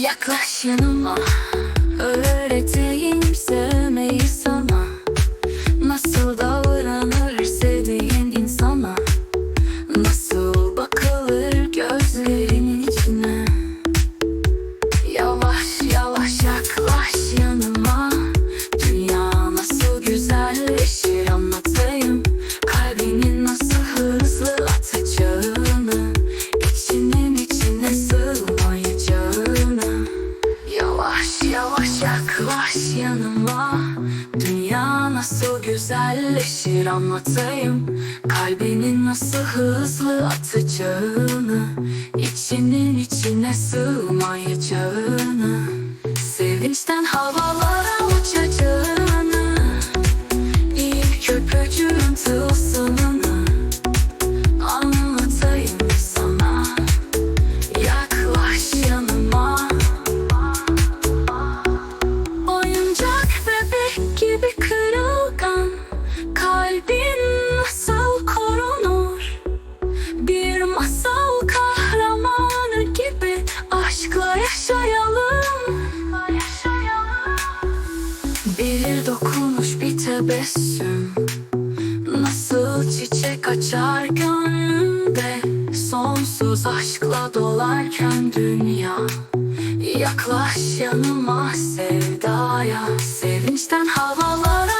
Yaklaş yanıma. Öğreteyim nasıl güzelleşir anlatayım. Kalbinin nasıl hızlı atacağını İçinin içine sığmayacağını Sevinçten havalara uçacağını İlk öpücüğün tılsımını Kalbin nasıl korunur. Bir masal kahramanı gibi Aşkla yaşayalım. Bir dokunuş bir tebessüm. Nasıl çiçek açar gönlümde? Sonsuz aşkla dolarken dünya. Yaklaş yanıma sevdaya. Sevinçten havalara